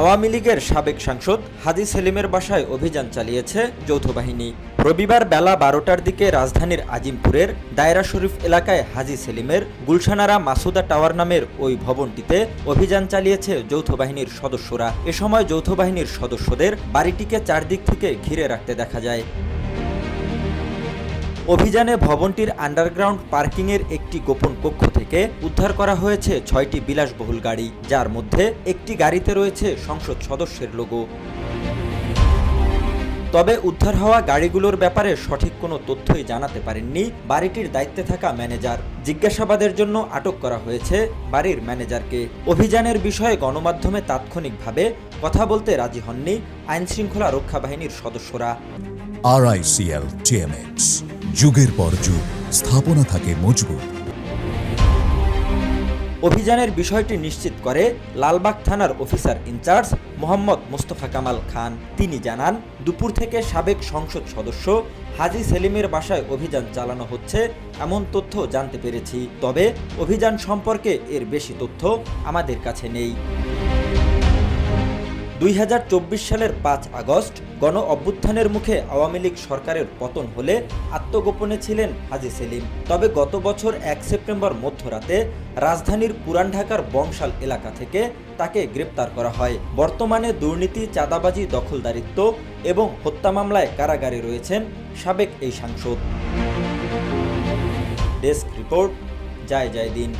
আওয়ামী লীগের সাবেক সাংসদ হাজি সেলিমের বাসায় অভিযান চালিয়েছে যৌথ বাহিনী। রবিবার বেলা বারোটার দিকে রাজধানীর আজিমপুরের দায়রা শরীফ এলাকায় হাজি সেলিমের গুলশানারা মাসুদা টাওয়ার নামের ওই ভবনটিতে অভিযান চালিয়েছে যৌথ বাহিনীর সদস্যরা। এ সময় যৌথ বাহিনীর সদস্যদের বাড়িটিকে চারদিক থেকে ঘিরে রাখতে দেখা যায়। অভিযানে ভবনটির আন্ডারগ্রাউন্ড পার্কিংয়ের একটি গোপন কক্ষ থেকে উদ্ধার করা হয়েছে ছয়টি বিলাসবহুল গাড়ি, যার মধ্যে একটি গাড়িতে রয়েছে সংসদ সদস্যের লোগো তবে উদ্ধার হওয়া গাড়িগুলোর ব্যাপারে সঠিক কোনো তথ্যই জানাতে পারেননি বাড়িটির দায়িত্বে থাকা ম্যানেজার। জিজ্ঞাসাবাদের জন্য আটক করা হয়েছে বাড়ির ম্যানেজারকে। অভিযানের বিষয়ে গণমাধ্যমে তাৎক্ষণিকভাবে কথা বলতে রাজি হননি আইনশৃঙ্খলা রক্ষা বাহিনীর সদস্যরা আরআইসিএল টিএমএক্স যুগের পর যুগ, স্থাপনা থাকে মজবুত। অভিযানের বিষয়টি নিশ্চিত করে লালবাগ থানার officer in charge Mohammad Mostafa Kamal Khan. তিনি জানান, দুপুর থেকে সাবেক সংসদ সদস্য হাজি সেলিমের বাসায় অভিযান চালানো হচ্ছে, এমন তথ্য জানতে পেরেছি। তবে অভিযান সম্পর্কে এর বেশি তথ্য আমাদের কাছে নেই। দুই হাজার চব্বিশ সালের পাঁচ আগস্ট গণ অভ্যুত্থানের মুখে আওয়ামী লীগ সরকারের পতন হলে আত্মগোপনে ছিলেন হাজি সেলিম। তবে গত বছর এক সেপ্টেম্বর মধ্যরাতে রাজধানীর পুরান ঢাকার বংশাল এলাকা থেকে তাকে গ্রেপ্তার করা হয়। বর্তমানে দুর্নীতি, চাঁদাবাজি, দখলদারিত্ব এবং হত্যা মামলায় কারাগারে রয়েছেন সাবেক এই সাংসদ। ডেস্ক রিপোর্ট, জয় জয় দিন।